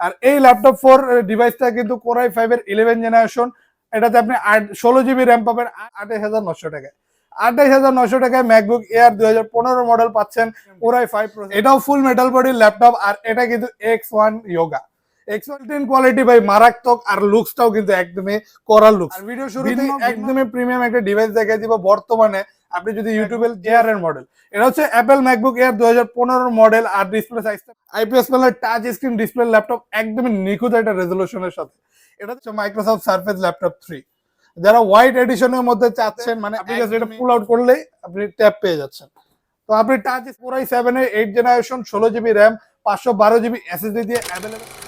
আর এই laptop four ডিভাইসটা কিন্তু কোরাই ফাইভ এর ইলেভেন জেনারেশন এটাতে আপনি আট ষোলো জিবি র্যাম পাবেন আঠাশ হাজার নশো টাকায়। আঠাশ হাজার নশো টাকায় ম্যাকবুক এয়ার দুই হাজার পনেরো মডেল পাচ্ছেন কোরাই ফাইভ এটাও ফুল মেটাল বডির ল্যাপটপ আর এটা কিন্তু এক্স ওয়ান ইয়োগা এক্সপার্টিন কোয়ালিটি ভাই মারাত্মক আর লুকসটাও কিন্তু একদমই করার লুকস আর ভিডিও শুরুতে একদমই প্রিমিয়াম একটা ডিভাইস দেখাই দিব বর্তমানে। আপনি যদি ইউটিউবে এয়ার এর মডেল এটা হচ্ছে অ্যাপেল ম্যাকবুক এয়ার দু হাজার পনেরো মডেল আর display IPS panel touch screen display laptop একদমই নিখুঁত একটা রেজলিউশনের সাথে। এটা হচ্ছে মাইক্রোসফট সার্ফেস ল্যাপটপ থ্রি যারা হোয়াইট এডিশনের মধ্যে চাচ্ছেন মানে আপনি এটা পুল আউট করলেই আপনি ট্যাপ পেয়ে যাচ্ছেন। তো আপনি টাচ পুরাই সেভেন এইট জেনারেশন ষোলো জিবি র্যাম পাঁচশো বারো জিবি এসএসডি দিয়ে অ্যাভেলেবেল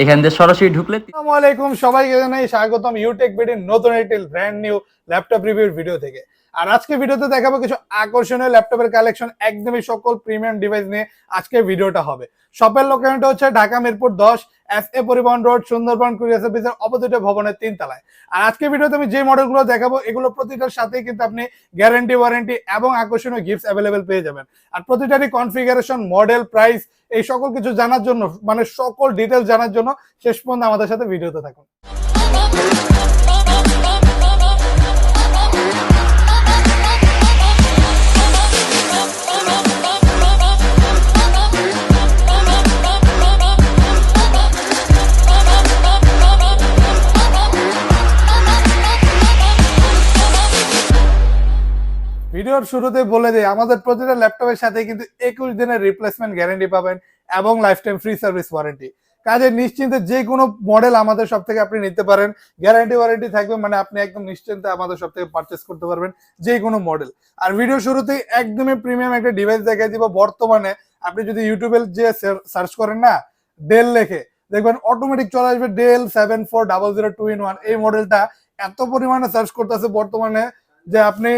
এখান দিয়ে সরাসরি ঢুকলে আসসালামু আলাইকুম, সবাইকে জানাই স্বাগতম ইউটেক বিডির নতুন একটি ব্র্যান্ড নিউ ল্যাপটপ রিভিউর ভিডিও থেকে। আর আজকে ভিডিওতে দেখাবো কিছু আকর্ষণীয় ল্যাপটপের কালেকশন, একদমই সকল প্রিমিয়াম ডিভাইস নিয়ে আজকে ভিডিওটা হবে। শপের লোকেশনটা হচ্ছে ঢাকা মিরপুর দশ এস এ পরিবহন রোড, সুন্দরবন কুরিয়ার সার্ভিসের অপোজিটে ভবনের তিন তলায় আর আজকে ভিডিওতে আমি যে মডেলগুলো দেখাবো, এগুলো প্রতিটার সাথেই কিন্তু আপনি গ্যারান্টি ওয়ারেন্টি এবং আকর্ষণীয় গিফটস অ্যাভেলেবেল পেয়ে যাবেন। আর প্রতিটারই কনফিগারেশন মডেল প্রাইস এই সকল কিছু জানার জন্য মানে সকল ডিটেলস জানার জন্য শেষ পর্যন্ত আমাদের সাথে ভিডিওতে থাকুন। ভিডিওর শুরুতে বলে দিই, আমাদের প্রতিটা ল্যাপটপের সাথে কিন্তু একুশ দিনের রিপ্লেসমেন্ট গ্যারান্টি পাবেন এবং lifetime free service warranty কাজে নিশ্চিন্তে যে কোনো মডেল আমাদের সব থেকে আপনি নিতে পারেন। গ্যারান্টি ওয়ারেন্টি থাকবে মানে আপনি একদম নিশ্চিন্তে আমাদের সব থেকে পারচেস করতে পারবেন যে কোনো মডেল আর ভিডিও শুরুতেই একদমই প্রিমিয়াম একটা ডিভাইস দেখাই দিব। বর্তমানে আপনি যদি ইউটিউবে যে সার্চ করেন না ডেল লেখে, দেখবেন অটোমেটিক চলে আসবে Dell seven four double zero two in one এই মডেলটা এত পরিমাণে সার্চ করতেছে বর্তমানে। যে আপনি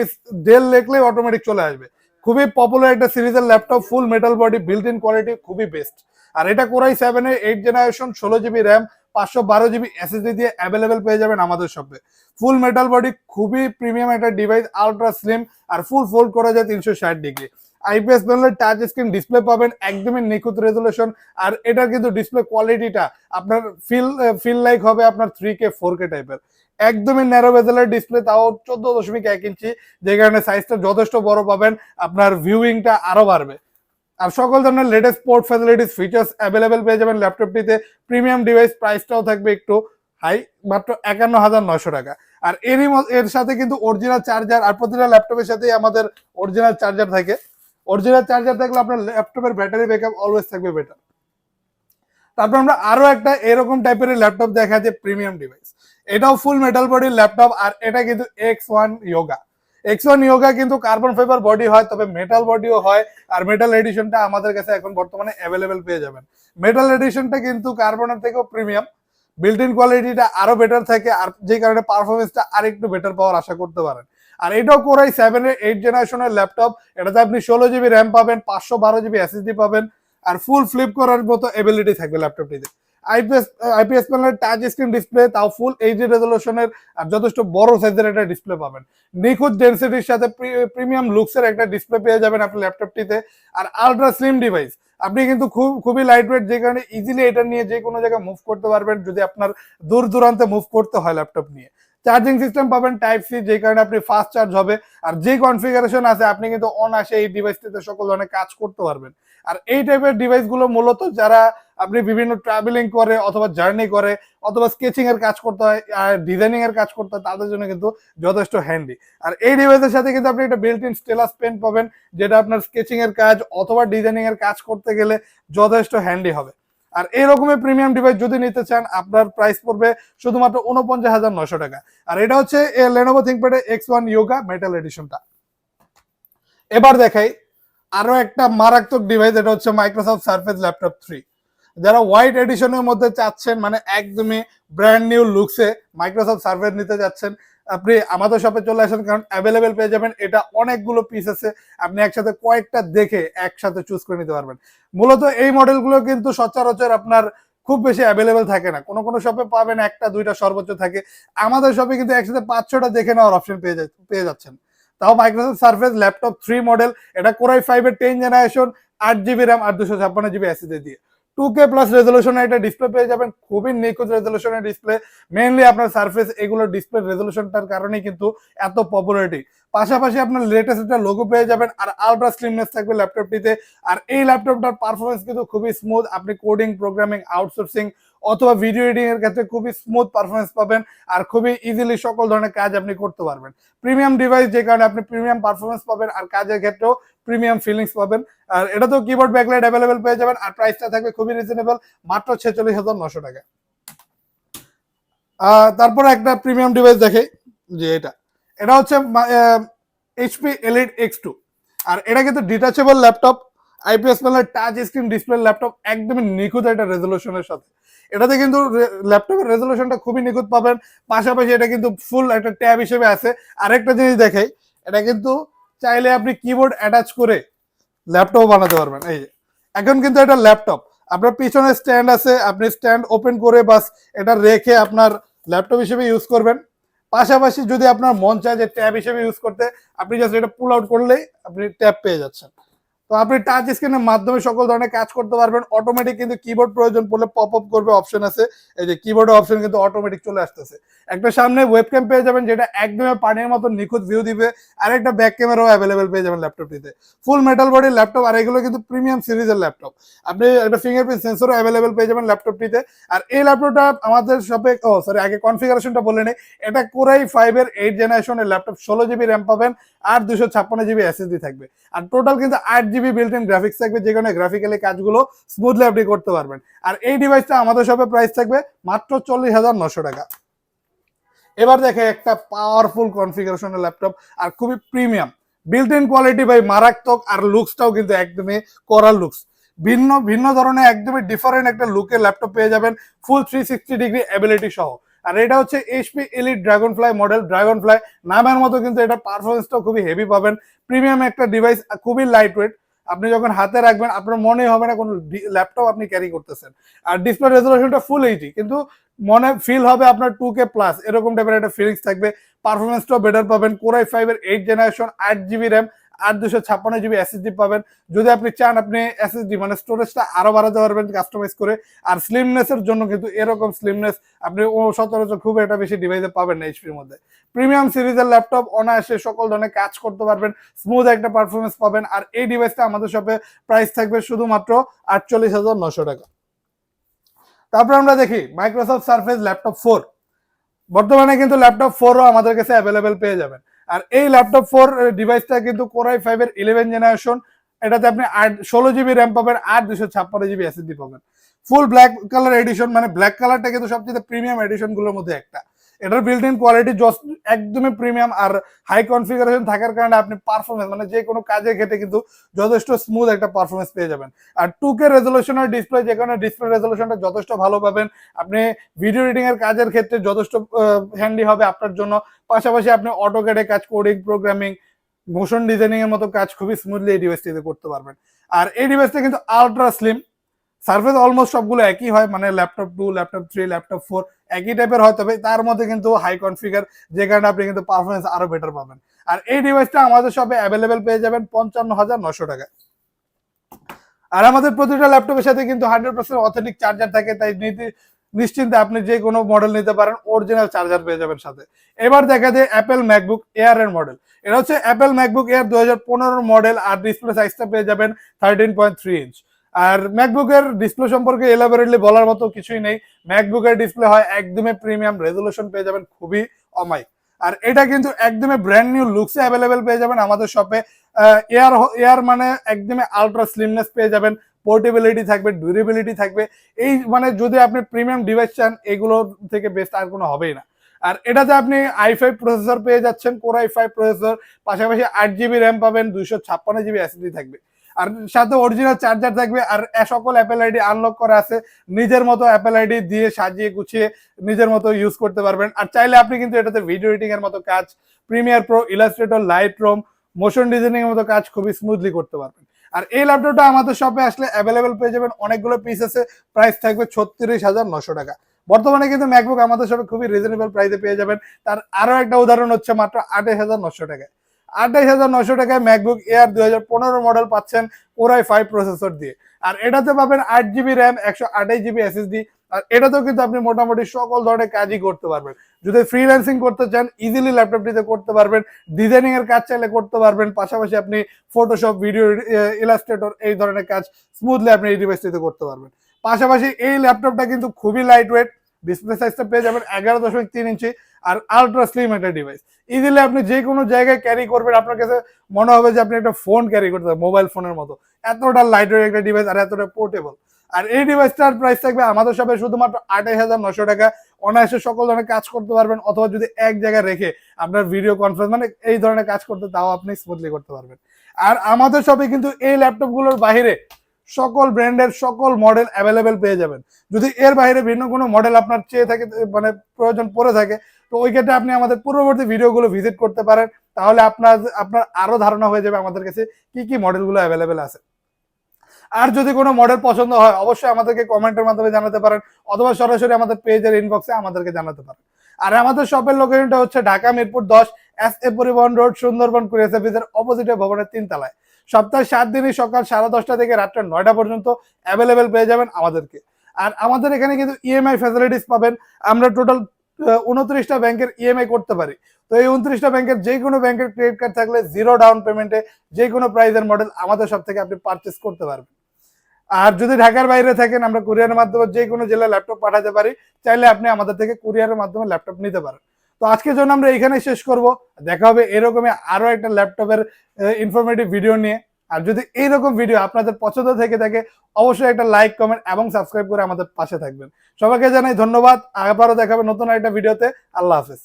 ডেল লেখলে অটোমেটিক চলে আসবে। খুবই পপুলার একটা সিরিজের laptop full metal body built in quality খুবই বেস্ট আর এটা কোরাই সেভেন এর এইট জেনারেশন ষোলো জিবি র্যাম পাঁচশো বারো জিবি এসএসডি দিয়ে অ্যাভেলেবেল পেয়ে যাবেন আমাদের শপে ফুল মেটাল বডি খুবই প্রিমিয়াম একটা ডিভাইস আলট্রা স্লিম আর ফুল ফোল্ড করা যায় তিনশো ষাট ডিগ্রি আইপিএস প্যানেলের টাচ স্ক্রিন ডিসপ্লে পাবেন, একদমই নিখুঁত রেজলিউশন আর এটার কিন্তু ডিসপ্লে কোয়ালিটিটা আপনার ফিল ফিল লাইক হবে আপনার থ্রি কে ফোর কে টাইপের একদমই ন্যারো বেজেলের ডিসপ্লে তাও চোদ্দ দশমিক এক ইঞ্চি, যে কারণে সাইজটা যথেষ্ট বড় পাবেন, আপনার ভিউইংটা আরও বাড়বে। আর সকল ধরনের latest port facilities features available পেয়ে যাবেন ল্যাপটপটিতে প্রিমিয়াম ডিভাইস প্রাইসটাও থাকবে একটু হাই মাত্র একান্ন হাজার নশো টাকা। আর এরই এর সাথে কিন্তু অরিজিনাল চার্জার আর প্রতিটা ল্যাপটপের সাথেই আমাদের অরিজিনাল চার্জার থাকে। অরিজিনাল চার্জার থাকলে আপনার ল্যাপটপের ব্যাটারি ব্যাকআপ অলওয়েজ থাকবে বেটার তারপর আমরা আরও একটা এরকম টাইপের ল্যাপটপ দেখা যায় প্রিমিয়াম ডিভাইস এটাও ফুল মেটাল বডির ল্যাপটপ আর এটা কিন্তু X one Yoga X one Yoga কিন্তু কার্বন ফাইবার বডি হয়, তবে মেটাল বডিও হয়, আর মেটাল এডিশনটা আমাদের কাছে এখন বর্তমানে অ্যাভেলেবেল পেয়ে যাবেন। মেটাল এডিশনটা কিন্তু কার্বনের থেকেও প্রিমিয়াম বিল্ট ইন কোয়ালিটিটা আরও বেটার থাকে, আর যে কারণে পারফরমেন্সটা আর একটু বেটার পাওয়ার আশা করতে পারেন। আর এটাও কোরাই সেভেন এইট জেনারেশনের ল্যাপটপ এটাতে আপনি ষোলো জিবি র্যাম পাবেন, পাঁচশো বারো জিবি এসএসডি পাবেন আর ফুল ফ্লিপ করার মতো এবিলিটি থাকবে ল্যাপটপটিতে IPS IPS touch screen display তাও ফুল এইচডি রেজলিউশনের আর যথেষ্ট বড় সাইজের একটা ডিসপ্লে পাবেন। নিখুঁত ডেন্সিটির সাথে প্রিমিয়াম লুকসের একটা ডিসপ্লে পেয়ে যাবেন আপনার ল্যাপটপটিতে আর আলট্রা স্লিম ডিভাইস আপনি কিন্তু খুব, খুবই লাইট ওয়েট যে কারণে ইজিলি এটা নিয়ে যে কোনো জায়গায় মুভ করতে পারবেন যদি আপনার দূর দূরান্তে মুভ করতে হয় ল্যাপটপ নিয়ে। চার্জিং সিস্টেম পাবেন টাইপ সি যে কারণে আপনি ফাস্ট চার্জ হবে। আর যে কনফিগারেশন আছে, আপনি কিন্তু অনায়াসে এই ডিভাইসটিতে সকল ধরনের কাজ করতে পারবেন। আর এই টাইপের ডিভাইসগুলো মূলত যারা আপনি বিভিন্ন ট্রাভেলিং করে অথবা জার্নি করে, অথবা স্কেচিং এর কাজ করতে হয়, আর ডিজাইনিং এর কাজ করতে হয়, তাদের জন্য কিন্তু যথেষ্ট হ্যান্ডি আর এই ডিভাইসের সাথে কিন্তু আপনি একটা বিল্ট ইন স্টেলাস পেন পাবেন, যেটা আপনার স্কেচিং এর কাজ অথবা ডিজাইনিং এর কাজ করতে গেলে যথেষ্ট হ্যান্ডি হবে। আর এরকমের প্রিমিয়াম ডিভাইস যদি নিতে চান, আপনার প্রাইস পড়বে শুধুমাত্র উনপঞ্চাশ হাজার নশো টাকা। আর এটা হচ্ছে Lenovo ThinkPad X one Yoga metal এডিশনটা এবার দেখাই আরও একটা মারাত্মক ডিভাইস এটা হচ্ছে মাইক্রোসফট সার্ফেস ল্যাপটপ থ্রি যারা হোয়াইট এডিশনের মধ্যে চাচ্ছেন মানে একদমই ব্র্যান্ড নিউ লুকসে মাইক্রোসফট সার্ভে নিতে যাচ্ছেন, আপনি আমাদের শপে চলে আসেন, কারণ অ্যাভেলেবেল পেয়ে যাবেন। এটা অনেকগুলো পিস আছে, আপনি একসাথে কয়েকটা দেখে একসাথে চুজ করে নিতে পারবেন। মূলত এই মডেলগুলো কিন্তু সচরাচর আপনার খুব বেশি অ্যাভেলেবেল থাকে না। কোনো কোনো শপে পাবেন একটা, দুইটা সর্বোচ্চ থাকে। আমাদের শপে কিন্তু একসাথে পাঁচ, ছটা দেখে নেওয়ার অপশন পেয়ে পেয়ে যাচ্ছেন। তাও Microsoft Surface laptop three model এটা কোরাই ফাইভের টেন জেনারেশন আট জিবি র্যাম আর দুশো ছাপ্পান্ন জিবি এসএসডি দিয়ে। টু কে প্লাস রেজলিউশনে এটা ডিসপ্লে পেয়ে যাবেন। খুবই নিখুঁত রেজলিউশনের ডিসপ্লে মেইনলি আপনার সার্ফেস এগুলো ডিসপ্লে রেজলিউশনটার কারণেই কিন্তু এত পপুলারিটি পাশাপাশি আপনার লেটেস্ট একটা লোগো পেয়ে যাবেন আর আলট্রা স্লিমনেস থাকবে ল্যাপটপটিতে আর এই ল্যাপটপটার পারফরমেন্স কিন্তু খুবই স্মুথ আপনি কোডিং প্রোগ্রামিং আউটসোর্সিং অথবা ভিডিও এডিটিং এর ক্ষেত্রে খুবই স্মুথ পারফরমেন্স পাবেন আর খুবই ইজিলি সকল ধরনের কাজ আপনি করতে পারবেন। প্রিমিয়াম ডিভাইস যে কারণে আপনি প্রিমিয়াম পারফরমেন্স পাবেন আর কাজের ক্ষেত্রেও প্রিমিয়াম ফিলিংস পাবেন। আর এটা তো কিবোর্ড ব্যাকলাইট অ্যাভেলেবেল পেয়ে যাবেন আর প্রাইসটা থাকবে খুবই রিজনেবল মাত্র ছেচল্লিশ হাজার নশো টাকা। তারপরে একটা প্রিমিয়াম ডিভাইস দেখে যে এটা। এটা হচ্ছে এইচপি এলিট এক্স টু আর এটা কিন্তু detachable laptop IPS panel touch screen display laptop একদমই নিখুঁত একটা রেজলিউশনের সাথে। এটাতে কিন্তু ল্যাপটপের রেজলিউশনটা খুবই নিখুঁত পাবেন। পাশাপাশি এটা কিন্তু ফুল একটা ট্যাব হিসেবে আছে। আরেকটা জিনিস দেখাই, এটা কিন্তু চাইলে আপনি কিবোর্ড অ্যাটাচ করে ল্যাপটপ বানাতে পারবেন। এই যে, এখন কিন্তু এটা ল্যাপটপ আপনার পিছনে স্ট্যান্ড আছে, আপনি স্ট্যান্ড ওপেন করে বাস এটা রেখে আপনার ল্যাপটপ হিসেবে ইউজ করবেন। পাশাপাশি যদি আপনার মন চায় যে ট্যাব হিসেবে ইউজ করতে, আপনি জাস্ট এটা পুল আউট করলেই আপনি ট্যাব পেয়ে যাচ্ছেন। আপনি টাচ স্ক্রিনের মাধ্যমে সকল ধরনের কাজ করতে পারবেন। অটোমেটিক কিন্তু কিবোর্ড প্রয়োজন পড়লে পপ আপ করবে অপশন আছে। এই যে কিবোর্ডের অপশন কিন্তু অটোমেটিক চলে আসতেছে। একটা সামনে ওয়েবক্যাম পেয়ে যাবেন যেটা একদমই পানির মতো নিখুঁত ভিউ দিবে। আর একটা ব্যাক ক্যামেরাও অ্যাভেলেবেল পেয়ে যাবেন ল্যাপটপটিতে ফুল মেটাল বডির ল্যাপটপ আর এগুলো কিন্তু প্রিমিয়াম সিরিজের ল্যাপটপ আপনি একটা ফিঙ্গারপ্রিন্ট সেন্সরও অ্যাভেলেবেল পেয়ে যাবেন ল্যাপটপটিতে আর এই ল্যাপটপটা আমাদের শপে ও সরি আগে কনফিগারেশনটা বলে নেই। এটা কোরাই ফাইভের এইট জেনারেশনের ল্যাপটপ ষোলো জিবি র্যাম পাবেন আর দুশো ছাপ্পান্ন জিবি এসএসডি থাকবে। আর টোটাল কিন্তু আট জিবি বিল্ট ইন গ্রাফিক্স থাকবে, যে কারণে গ্রাফিক্যালি কাজগুলো স্মুথলি আপনি করতে পারবেন। আর এই ডিভাইসটা আমাদের শপে প্রাইস থাকবে মাত্র চল্লিশ হাজার নশো টাকা। এবার দেখে একটা পাওয়ারফুল কনফিগারেশনের ল্যাপটপ আর খুবই প্রিমিয়াম বিল্ট ইন কোয়ালিটি ভাই মারাত্মক, আর লুকসটাও কিন্তু একদমই করার লুকস ভিন্ন ভিন্ন ধরনের, একদমই ডিফারেন্ট একটা লুকের ল্যাপটপ পেয়ে যাবেন full three sixty degree ability সহ। আর এটা হচ্ছে HP elite dragonfly model dragonfly নামের মতো কিন্তু এটা পারফরমেন্সটাও খুবই হেভি পাবেন। প্রিমিয়াম একটা ডিভাইস খুবই লাইট ওয়েট আপনি যখন হাতে রাখবেন, আপনার মনে হবে না কোনো ল্যাপটপ আপনি ক্যারি করতেছেন। আর ডিসপ্লে রেজলিউশনটা ফুল এইটি কিন্তু মনে ফিল হবে আপনার টু কে প্লাস এরকম টাইপের একটা ফিলিংস থাকবে। পারফরমেন্সটাও বেটার পাবেন। কোরাই ফাইভের এইট জেনারেশন আট জিবি র্যাম আট দুশো ছাপ্পান্ন জিবি এসএসডি পাবেন। যদি আপনি চান, আপনি এসএসডি মানে স্টোরেজটা আরও বাড়াতে পারবেন কাস্টমাইজ করে। আর স্লিমনেসের জন্য কিন্তু এরকম স্লিমনেস আপনি ও সচরাচর খুব একটা বেশি ডিভাইসে পাবেন না এইচপির মধ্যে। প্রিমিয়াম সিরিজের ল্যাপটপ অনায়াসে সকল ধরনের কাজ করতে পারবেন স্মুথ একটা পারফরমেন্স পাবেন। আর এই ডিভাইসটা আমাদের শপে প্রাইস থাকবে শুধুমাত্র আটচল্লিশ হাজার নশো টাকা। তারপর আমরা দেখি মাইক্রোসফট সার্ফেস ল্যাপটপ ফোর বর্তমানে কিন্তু ল্যাপটপ ফোরও আমাদের কাছে অ্যাভেলেবেল পেয়ে যাবেন। আর এই ল্যাপটপ ফোর ডিভাইসটা কিন্তু কোরাই ফাইভ এর ইলেভেন জেনারেশন এটাতে আপনি আট, ষোলো জিবি র্যাম পাবেন, আট দুশো ছাপ্পান্ন জিবি এসএসডি পাবেন। ফুল ব্ল্যাক কালার এডিশন মানে ব্ল্যাক কালারটা কিন্তু সবচেয়ে প্রিমিয়াম এডিশনগুলোর মধ্যে একটা। এটার বিল্ট ইন কোয়ালিটি একদমই প্রিমিয়াম আর হাই কনফিগারেশন থাকার কারণে আপনি পারফরমেন্স মানে যে কোনো কাজের ক্ষেত্রে কিন্তু যথেষ্ট স্মুথ একটা পারফরমেন্স পেয়ে যাবেন। আর টু কে রেজলিউশনের ডিসপ্লে যে কারণে ডিসপ্লে রেজলিউশনটা যথেষ্ট ভালো পাবেন। আপনি ভিডিও এডিটিং এর কাজের ক্ষেত্রে যথেষ্ট হ্যান্ডি হবে আপনার জন্য। পাশাপাশি আপনি অটোক্যাডে কাজ কোডিং প্রোগ্রামিং মোশন ডিজাইনিং এর মতো কাজ খুবই স্মুথলি এই ডিভাইসটিতে করতে পারবেন। আর এই ডিভাইসটা কিন্তু আলট্রা স্লিম সার্ফেস অলমোস্ট সবগুলো একই হয় মানে laptop two laptop three laptop four একই টাইপের হয়, তবে তার মধ্যে কিন্তু হাই কনফিগার যে কারণে আপনি কিন্তু পারফরমেন্স আরও বেটার পাবেন। আর এই ডিভাইসটা আমাদের সবে অ্যাভেলেবেল পেয়ে যাবেন পঞ্চান্ন হাজার নশো টাকা আর আমাদের প্রতিটা ল্যাপটপের সাথে কিন্তু হান্ড্রেড পার্সেন্ট অথেন্টিক চার্জার থাকে, তাই নীতি- নিশ্চিন্তে আপনি যে কোনো মডেল নিতে পারেন অরিজিনাল চার্জার পেয়ে যাবেন সাথে। এবার দেখা যায় অ্যাপেল ম্যাকবুক এয়ার এর মডেল এটা হচ্ছে অ্যাপেল ম্যাকবুক এয়ার দু হাজার পনেরো মডেল আর ডিসপ্লে সাইজটা পেয়ে যাবেন থার্টিন পয়েন্ট থ্রি ইঞ্চ আর ম্যাকবুকের ডিসপ্লে সম্পর্কে এলাবোরেটলি বলার মতো কিছুই নেই। ম্যাকবুকের ডিসপ্লে হয় একদমই প্রিমিয়াম রেজলিউশন পেয়ে যাবেন খুবই অমাইক আর এটা কিন্তু একদমই ব্র্যান্ড নিউ লুকসে অ্যাভেলেবেল পেয়ে যাবেন আমাদের শপে এয়ার এয়ার মানে একদমই আলট্রা স্লিমনেস পেয়ে যাবেন। পোর্টেবিলিটি থাকবে ডিউরেবিলিটি থাকবে। এই মানে যদি আপনি প্রিমিয়াম ডিভাইস চান, এগুলো থেকে বেস্ট আর কোনো হবেই না। আর এটাতে আপনি আই ফাইভ প্রসেসর পেয়ে যাচ্ছেন কোর আই ফাইভ প্রসেসর পাশাপাশি আট জিবি র্যাম পাবেন, দুইশো ছাপ্পান্ন জিবি এসএসডি থাকবে। আর সাথে অরিজিনাল চার্জার থাকবে আর সকল অ্যাপেল আইডি আনলক করা আছে। নিজের মতো অ্যাপেল আইডি দিয়ে সাজিয়ে গুছিয়ে নিজের মতো ইউজ করতে পারবেন। আর চাইলে আপনি কিন্তু এটাতে ভিডিও এডিটিং এর মতো কাজ Premiere Pro Illustrator Lightroom motion designing এর মতো কাজ খুবই স্মুথলি করতে পারবেন। আর এই ল্যাপটপটা আমাদের শপে আসলে অ্যাভেলেবেল পেয়ে যাবেন। অনেকগুলো পিস আছে। প্রাইস থাকবে ছত্রিশ হাজার নশো টাকা। বর্তমানে কিন্তু ম্যাকবুক আমাদের শপে খুবই রিজনেবল প্রাইসে পেয়ে যাবেন। তার আরও একটা উদাহরণ হচ্ছে মাত্র আঠাশ হাজার নশো টাকায়। আঠাশ হাজার নশো টাকায় ম্যাকবুক এয়ার দুই হাজার পনেরো মডেল পাচ্ছেন কোরাই ফাইভ প্রসেসর দিয়ে। আর এটাতে পাবেন আট জিবি র্যাম একশো আঠাশ জিবি এসএসডি আর এটাতেও কিন্তু আপনি মোটামুটি সকল ধরনের কাজই করতে পারবেন। যদি ফ্রিল্যান্সিং করতে চান ইজিলি ল্যাপটপটিতে করতে পারবেন ডিজাইনিং এর কাজ চাইলে করতে পারবেন, পাশাপাশি আপনি ফটোশপ ভিডিও ইলাস্ট্রেটর এই ধরনের কাজ স্মুথলি আপনি এই ডিভাইসটিতে করতে পারবেন। পাশাপাশি এই ল্যাপটপটা কিন্তু খুবই লাইট ওয়েট ডিসপ্লে সাইজটা পেয়ে যাবেন এগারো দশমিক তিন ইঞ্চি আর আলট্রা স্লিম একটা ডিভাইস ইজিলি আপনি যে কোনো জায়গায় ক্যারি করবেন, আপনার কাছে মনে হবে যে আপনি একটা ফোন ক্যারি করতে মোবাইল ফোনের মতো। এতটা লাইট ওয়েট একটা ডিভাইস আর এতটা পোর্টেবল আর এই ডিভাইসটার প্রাইস থাকবে আমাদের সবে শুধুমাত্র আঠাশ হাজার নশো টাকা। অনায়াসে সকল ধরনের কাজ করতে পারবেন, অথবা যদি এক জায়গায় রেখে আপনার ভিডিও কনফারেন্স মানে এই ধরনের কাজ করতে, তাও আপনি স্মুথলি করতে পারবেন। আর আমাদের শপে কিন্তু এই ল্যাপটপগুলোর বাইরে সকল ব্র্যান্ডের সকল মডেল অ্যাভেলেবেল পেয়ে যাবেন। যদি এর বাইরে ভিন্ন কোনো মডেল আপনার চেয়ে থাকে মানে প্রয়োজন পড়ে থাকে তো ওই ক্ষেত্রে আপনি আমাদের পূর্ববর্তী ভিডিওগুলো ভিজিট করতে পারেন। তাহলে আপনার আপনার আরও ধারণা হয়ে যাবে আমাদের কাছে কি কি মডেলগুলো অ্যাভেলেবেল আছে। আর যদি কোনো মডেল পছন্দ হয়, অবশ্যই আমাদেরকে কমেন্টের মাধ্যমে জানাতে পারেন, অথবা সরাসরি আমাদের পেজের ইনবক্সে আমাদেরকে জানাতে পারেন। আর আমাদের শপের লোকেশনটা হচ্ছে ঢাকা মিরপুর দশ এস এ পরিবহন রোড, সুন্দরবন কুরিয়ার সার্ভিসের অপোজিটে ভবনের তিনতলায়। সপ্তাহে সাত দিনই সকাল সাড়ে দশটা থেকে রাত্রে নয়টা পর্যন্ত অ্যাভেলেবেল পেয়ে যাবেন আমাদেরকে। আর আমাদের এখানে কিন্তু ইএমআই ফ্যাসিলিটিস পাবেন। আমরা টোটাল উনত্রিশটা ব্যাংকের ইএমআই করতে পারি। তো এই উনত্রিশটা ব্যাংকের যে কোনো ব্যাংকের ক্রেডিট কার্ড থাকলে জিরো ডাউন পেমেন্টে যে কোনো প্রাইজের মডেল আমাদের সব থেকে আপনি পারচেস করতে পারবেন। আর যদি ঢাকার বাইরে থাকেন, আমরা কুরিয়ারের মাধ্যমে যে কোনো জেলায় ল্যাপটপ পাঠাতে পারি, চাইলে আপনি আমাদের থেকে কুরিয়ারের মাধ্যমে ল্যাপটপ নিতে পারেন। তো আজকের জন্য আমরা এখানে শেষ করব। দেখা হবে এরকমই আরও একটা ল্যাপটপের ইনফরমেটিভ ভিডিও নিয়ে। আর যদি এইরকম ভিডিও আপনাদের পছন্দ থেকে থাকে, অবশ্যই একটা লাইক কমেন্ট এবং সাবস্ক্রাইব করে আমাদের পাশে থাকবেন। সবাইকে জানাই ধন্যবাদ। আবারও দেখাবে নতুন একটা ভিডিওতে আল্লাহ হাফেজ।